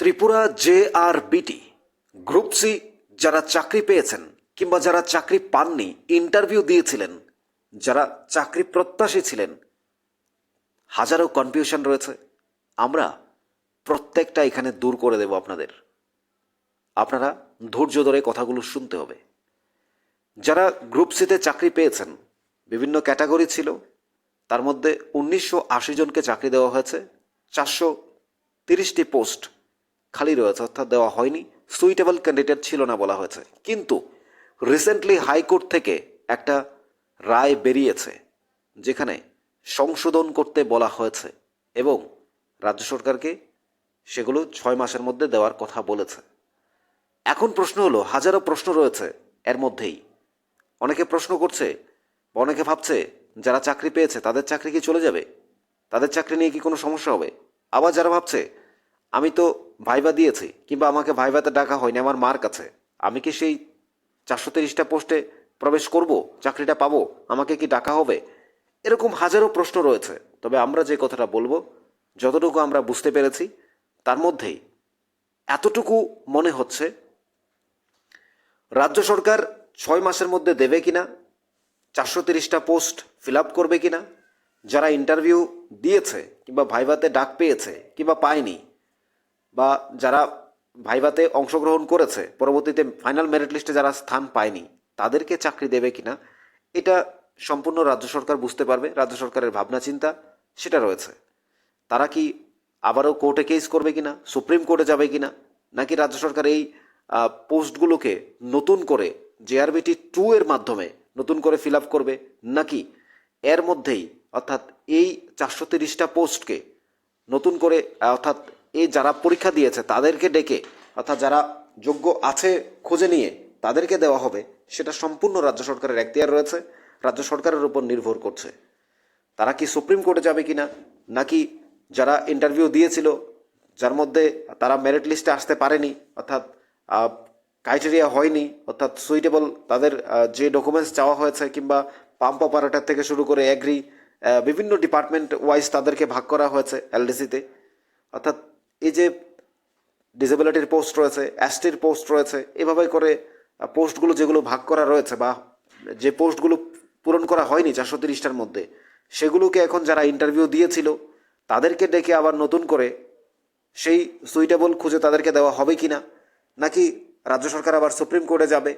Tripura J R বিটি group C, যারা চাকরি পেয়েছেন কিংবা যারা চাকরি পাননি, ইন্টারভিউ দিয়েছিলেন, যারা চাকরি প্রত্যাশী ছিলেন, হাজারো কনফিউশন রয়েছে। আমরা প্রত্যেকটা এখানে দূর করে দেব আপনাদের। আপনারা ধৈর্য ধরে কথাগুলো শুনতে হবে। যারা গ্রুপ সিতে চাকরি পেয়েছেন, বিভিন্ন ক্যাটাগরি ছিল, তার মধ্যে উনিশশো আশি জনকে চাকরি দেওয়া হয়েছে, চারশো তিরিশটি পোস্ট খালি রয়েছে, অর্থাৎ দেওয়া হয়নি। সুইটেবল ক্যান্ডিডেট ছিল না বলা হয়েছে। কিন্তু রিসেন্টলি হাইকোর্ট থেকে একটা রায় বেরিয়েছে, যেখানে সংশোধন করতে বলা হয়েছে এবং রাজ্য সরকারকে সেগুলো ছয় মাসের মধ্যে দেওয়ার কথা বলেছে। এখন প্রশ্ন হলো, হাজারো প্রশ্ন রয়েছে এর মধ্যেই। অনেকে প্রশ্ন করছে অনেকে ভাবছে, যারা চাকরি পেয়েছে তাদের চাকরি কি চলে যাবে? তাদের চাকরি নিয়ে কি কোনো সমস্যা হবে? আবার যারা ভাবছে আমি তো ভাইবা দিয়েছি, কিংবা আমাকে ভাইভাতে ডাকা হয়নি, আমার মার কাছে আমি কি সেই চারশো তিরিশটা পোস্টে প্রবেশ করব, চাকরিটা পাবো, আমাকে কি ডাকা হবে? এরকম হাজারো প্রশ্ন রয়েছে। তবে আমরা যে কথাটা বলব, যতটুকু আমরা বুঝতে পেরেছি, তার মধ্যেই এতটুকু মনে হচ্ছে, রাজ্য সরকার ছয় মাসের মধ্যে দেবে কিনা, চারশো তিরিশটা পোস্ট ফিল আপ করবে কিনা, যারা ইন্টারভিউ দিয়েছে, কিংবা ভাইভাতে ডাক পেয়েছে, কিংবা পায়নি বা যারা ভাইভাতে অংশগ্রহণ করেছে, পরবর্তীতে ফাইনাল মেরিট লিস্টে যারা স্থান পায়নি, তাদেরকে চাকরি দেবে কিনা, এটা সম্পূর্ণ রাজ্য সরকার বুঝতে পারবে, রাজ্য সরকারের ভাবনা চিন্তা সেটা রয়েছে। তারা কি আবারও কোর্টে কেস করবে কিনা, সুপ্রিম কোর্টে যাবে কিনা, নাকি রাজ্য সরকার এই পোস্টগুলোকে নতুন করে জেআরবিটি টু এর মাধ্যমে নতুন করে ফিল আপ করবে, নাকি এর মধ্যেই অর্থাৎ এই চারশো তিরিশটা পোস্টকে নতুন করে, অর্থাৎ এই যারা পরীক্ষা দিয়েছে তাদেরকে ডেকে, অর্থাৎ যারা যোগ্য আছে খুঁজে নিয়ে তাদেরকে দেওয়া হবে, সেটা সম্পূর্ণ রাজ্য সরকারের এখতিয়ার রয়েছে, রাজ্য সরকারের উপর নির্ভর করছে। তারা কি সুপ্রিম কোর্টে যাবে কিনা, নাকি যারা ইন্টারভিউ দিয়েছিল, যার মধ্যে তারা মেরিট লিস্টে আসতে পারেনি, অর্থাৎ ক্রাইটেরিয়া হয়নি, অর্থাৎ সুইটেবল তাদের যে ডকুমেন্টস চাওয়া হয়েছে, কিংবা পাম্প অপারেটার থেকে শুরু করে অ্যাগ্রি বিভিন্ন ডিপার্টমেন্ট ওয়াইজ তাদেরকে ভাগ করা হয়েছে এলডিসিতে অর্থাৎ এই যে ডিসেবিলিটির পোস্ট রয়েছে অ্যাসটির পোস্ট রয়েছে, এভাবে করে পোস্টগুলো যেগুলো ভাগ করা রয়েছে বা যে পোস্টগুলো পূরণ করা হয়নি চারশো তিরিশটার মধ্যে, সেগুলোকে এখন যারা ইন্টারভিউ দিয়েছিল, তাদেরকে ডেকে আবার নতুন করে সেই সুইটেবল খুঁজে তাদেরকে দেওয়া হবে কি না নাকি রাজ্য সরকার আবার সুপ্রিম কোর্টে যাবে?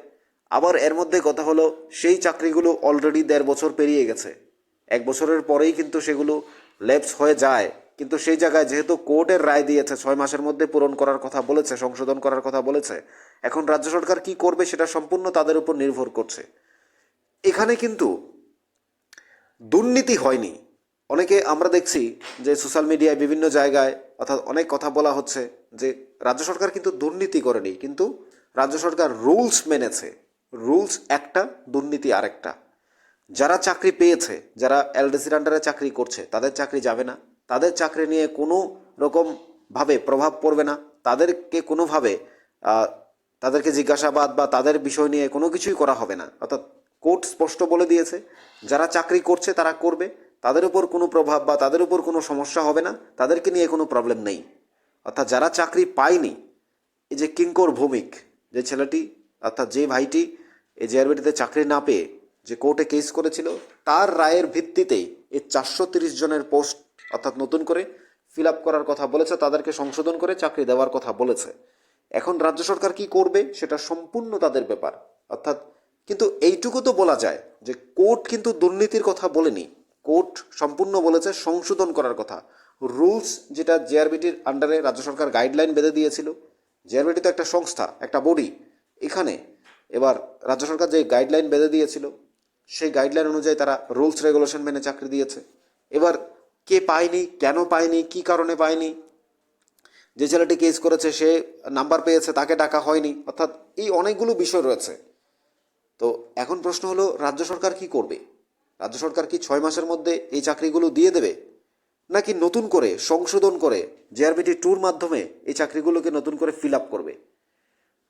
আবার এর মধ্যে কথা হলো, সেই চাকরিগুলো অলরেডি দেড় বছর পেরিয়ে গেছে। এক বছরের পরেই কিন্তু সেগুলো লেপস হয়ে যায়। কিন্তু সেই জায়গায় যেহেতু কোর্টের রায় দিয়েছে, ছয় মাসের মধ্যে পূরণ করার কথা বলেছে, সংশোধন করার কথা বলেছে, এখন রাজ্য সরকার কি করবে সেটা সম্পূর্ণ তাদের উপর নির্ভর করছে। এখানে কিন্তু দুর্নীতি হয়নি। অনেকে আমরা দেখছি যে সোশ্যাল মিডিয়ায় বিভিন্ন জায়গায় অর্থাৎ অনেক কথা বলা হচ্ছে যে রাজ্য সরকার কিন্তু দুর্নীতি করেনি, কিন্তু রাজ্য সরকার রুলস মেনেছে। রুলস একটা, দুর্নীতি আরেকটা। যারা চাকরি পেয়েছে, যারা এলডিসির আন্ডারে চাকরি করছে, তাদের চাকরি যাবে না। তাদের চাকরি নিয়ে কোনো রকম ভাবে প্রভাব পড়বে না। তাদেরকে কোনোভাবে তাদেরকে জিজ্ঞাসাবাদ বা তাদের বিষয় নিয়ে কোনো কিছুই করা হবে না। অর্থাৎ কোর্ট স্পষ্ট বলে দিয়েছে, যারা চাকরি করছে তারা করবে, তাদের উপর কোনো প্রভাব বা তাদের উপর কোনো সমস্যা হবে না, তাদেরকে নিয়ে কোনো প্রবলেম নেই। অর্থাৎ যারা চাকরি পায়নি, এই যে কিঙ্কর ভৌমিক, যে ছেলেটি, অর্থাৎ যে ভাইটি এই জেআরবিটিতে চাকরি না পেয়ে যে কোর্টে কেস করেছিল, তার রায়ের ভিত্তিতেই এই চারশো জনের পোস্ট অর্থাৎ নতুন করে ফিল করার কথা বলেছে, তাদেরকে সংশোধন করে চাকরি দেওয়ার কথা বলেছে। এখন রাজ্য সরকার কি করবে সেটা সম্পূর্ণ তাদের ব্যাপার। অর্থাৎ কিন্তু এইটুকু তো বলা যায় যে কোর্ট কিন্তু দুর্নীতির কথা বলেনি। কোর্ট সম্পূর্ণ বলেছে সংশোধন করার কথা। রুলস যেটা জেআরবিটির আন্ডারে রাজ্য সরকার গাইডলাইন বেঁধে দিয়েছিল। জেআরবিটি তো একটা সংস্থা, একটা বডি এখানে। এবার রাজ্য সরকার যে গাইডলাইন বেঁধে দিয়েছিল, সেই গাইডলাইন অনুযায়ী তারা রুলস রেগুলেশন মেনে চাকরি দিয়েছে। এবার কে পায়নি, কেন পায়নি, কি কারণে পায়নি? যে ছেলেটি কেস করেছে, সে নাম্বার পেয়েছে, তাকে ডাকা হয়নি। অর্থাৎ এই অনেকগুলো বিষয় রয়েছে। তো এখন প্রশ্ন হলো, রাজ্য সরকার কি করবে? রাজ্য সরকার কি ছয় মাসের মধ্যে এই চাকরিগুলো দিয়ে দেবে? নাকি নতুন করে সংশোধন করে জেআরবিটি টুর মাধ্যমে এই চাকরিগুলোকে নতুন করে ফিল আপ করবে?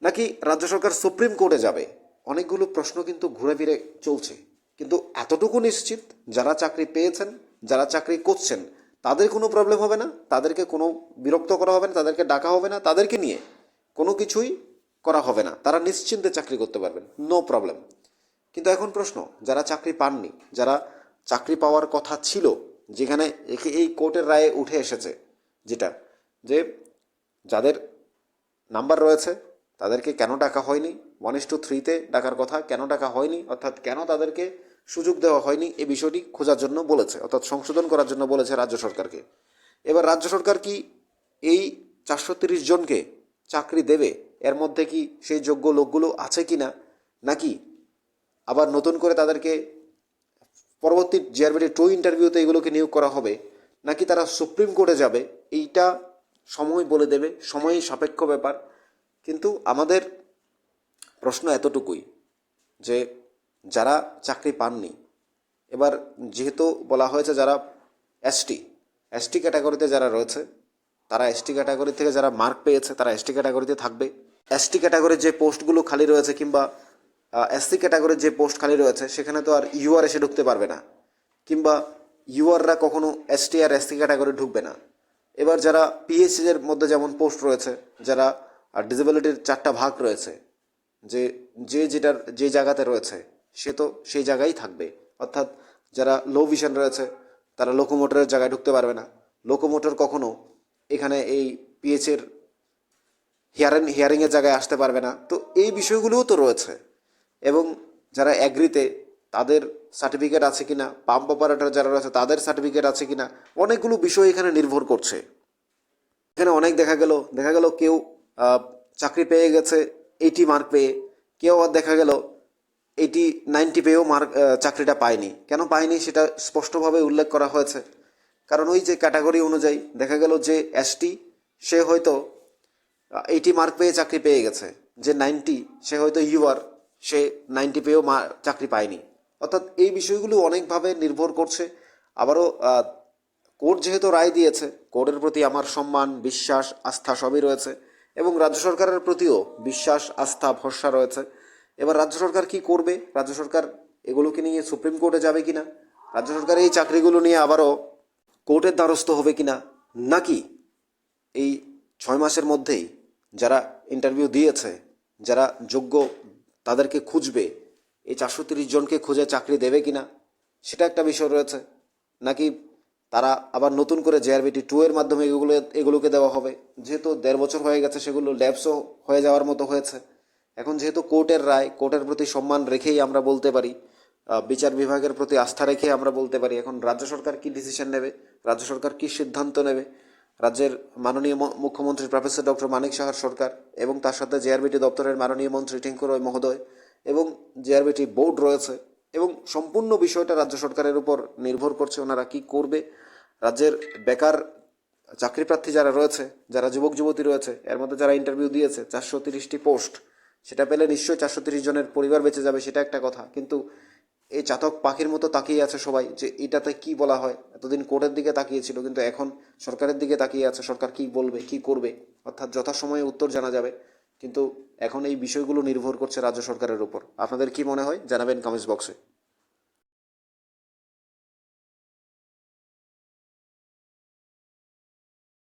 নাকি রাজ্য সরকার সুপ্রিম কোর্টে যাবে? অনেকগুলো প্রশ্ন কিন্তু ঘুরে ফিরে চলছে। কিন্তু এতটুকু নিশ্চিত, যারা চাকরি পেয়েছেন যারা চাকরি করছেন, তাদের কোনো প্রবলেম হবে না, তাদেরকে কোনো বিরক্ত করা হবে না, তাদেরকে ডাকা হবে না, তাদেরকে নিয়ে কোনো কিছুই করা হবে না। তারা নিশ্চিন্তে চাকরি করতে পারবেন নো প্রবলেম কিন্তু এখন প্রশ্ন, যারা চাকরি পাননি, যারা চাকরি পাওয়ার কথা ছিল, যেখানে একে- এই কোর্টের রায়ে উঠে এসেছে, যেটা, যে যাদের নাম্বার রয়েছে, তাদেরকে কেন ডাকা হয়নি? ওয়ান ইস টু থ্রিতে ডাকার কথা, কেন ডাকা হয়নি? অর্থাৎ কেন তাদেরকে সুযোগ দেওয়া হয়নি এই বিষয়টি খোঁজার জন্য বলেছে, অর্থাৎ সংশোধন করার জন্য বলেছে রাজ্য সরকারকে। এবার রাজ্য সরকার কি এই চারশো তিরিশ জনকে চাকরি দেবে? এর মধ্যে কি সেই যোগ্য লোকগুলো আছে কি না নাকি আবার নতুন করে তাদেরকে পরবর্তী জিআরবিটি টু ইন্টারভিউতে এগুলোকে নিয়োগ করা হবে? নাকি তারা সুপ্রিম কোর্টে যাবে? এইটা সময় বলে দেবে, সময় সাপেক্ষ ব্যাপার। কিন্তু আমাদের প্রশ্ন এতটুকুই যে যারা চাকরি পাননি। এবার যেহেতু বলা হয়েছে যারা এসটি এসটি ক্যাটাগরিতে যারা রয়েছে, তারা এসটি ক্যাটাগরি থেকে যারা মার্ক পেয়েছে, তারা এসটি ক্যাটাগরিতে থাকবে। এসটি ক্যাটাগরির যে পোস্টগুলো খালি রয়েছে কিংবা এসসি ক্যাটাগরির যে পোস্ট খালি রয়েছে, সেখানে তো আর ইউআর এসে ঢুকতে পারবে না। কিংবা ইউআররা কখনো এসটি আর এসসি ক্যাটাগরি ঢুকবে না। এবার যারা পিএইচসি এর মধ্যে যেমন পোস্ট রয়েছে, যারা ডিসেবিলিটির চারটা ভাগ রয়েছে, যে যে যেটার, যে জায়গাতে রয়েছে সে তো সেই জায়গায় থাকবে। অর্থাৎ যারা লো ভিশন রয়েছে, তারা লোকোমোটরের জায়গায় ঢুকতে পারবে না। লোকোমোটর কখনো এখানে এই পিএচের হিয়ারিং হিয়ারিংয়ের জায়গায় আসতে পারবে না। তো এই বিষয়গুলোও তো রয়েছে। এবং যারা অ্যাগ্রিতে তাদের সার্টিফিকেট আছে কিনা পাম্প অপারেটর যারা রয়েছে, তাদের সার্টিফিকেট আছে কিনা, অনেকগুলো বিষয় এখানে নির্ভর করছে। এখানে অনেক দেখা গেল দেখা গেল কেউ চাকরি পেয়ে গেছে এইটি মার্ক পেয়ে। কেউ আর দেখা গেল এইটি নাইনটি পেয়েও মার্ক চাকরিটা পায়নি। কেন পায়নি সেটা স্পষ্টভাবে উল্লেখ করা হয়েছে। কারণ ওই যে ক্যাটাগরি অনুযায়ী দেখা গেল যে এসটি সে হয়তো এইটি মার্ক পেয়ে চাকরি পেয়ে গেছে। যে নাইনটি, সে হয়তো ইউআর সে নাইনটি পেয়েও চাকরি পায়নি। অর্থাৎ এই বিষয়গুলো অনেকভাবে নির্ভর করছে। আবারও কোর্ট যেহেতু রায় দিয়েছে, কোর্টের প্রতি আমার সম্মান, বিশ্বাস, আস্থা সবই রয়েছে। এবং রাজ্য সরকারের প্রতিও বিশ্বাস, আস্থা, ভরসা রয়েছে। এবার রাজ্য সরকার কি করবে? রাজ্য সরকার এগুলোকে নিয়ে সুপ্রিম কোর্টে যাবে কি না রাজ্য সরকার এই চাকরিগুলো নিয়ে আবারও কোর্টের দ্বারস্থ হবে কি না নাকি এই ছয় মাসের মধ্যেই যারা ইন্টারভিউ দিয়েছে, যারা যোগ্য তাদেরকে খুঁজবে, এই চারশো তিরিশ জনকে খুঁজে চাকরি দেবে কিনা? সেটা একটা বিষয় রয়েছে। নাকি তারা আবার নতুন করে জেআরবিটি টু এর মাধ্যমে এগুলো, এগুলোকে দেওয়া হবে? যেহেতু দেড় বছর হয়ে গেছে, সেগুলো ল্যাবসও হয়ে যাওয়ার মতো হয়েছে। এখন যেহেতু কোর্টের রায়, কোর্টের প্রতি সম্মান রেখেই আমরা বলতে পারি বিচার বিভাগের প্রতি আস্থা রেখে আমরা বলতে পারি, এখন রাজ্য সরকার কি ডিসিশন নেবে, রাজ্য সরকার কি সিদ্ধান্ত নেবে? রাজ্যের মাননীয় মুখ্যমন্ত্রী প্রফেসর ডক্টর মানিক সাহার সরকার এবং তার সাথে জেআরবিটি দপ্তরের মাননীয় মন্ত্রী টিঙ্কু রয় মহোদয় এবং জেআরবিটি বোর্ড রয়েছে এবং সম্পূর্ণ বিষয়টা রাজ্য সরকারের উপর নির্ভর করছে ওনারা কি করবে। রাজ্যের বেকার চাকরিপ্রার্থী যারা রয়েছে, যারা যুবক যুবতী রয়েছে, এর মধ্যে যারা ইন্টারভিউ দিয়েছে, চারশো তিরিশটি পোস্ট সেটা পেলে নিশ্চয়ই চারশো তিরিশ জনের পরিবার বেঁচে যাবে, সেটা একটা কথা। কিন্তু এই চাতক পাখির মতো তাকিয়ে আছে সবাই যে এটাতে কি বলা হয়। এতদিন কোর্টের দিকে তাকিয়েছিল, কিন্তু এখন সরকারের দিকে তাকিয়ে আছে। সরকার কি বলবে, কি করবে? অর্থাৎ যথাসময়ে উত্তর জানা যাবে। কিন্তু এখন এই বিষয়গুলো নির্ভর করছে রাজ্য সরকারের উপর। আপনাদের কি মনে হয়? জানাবেন কমেন্টস বক্সে।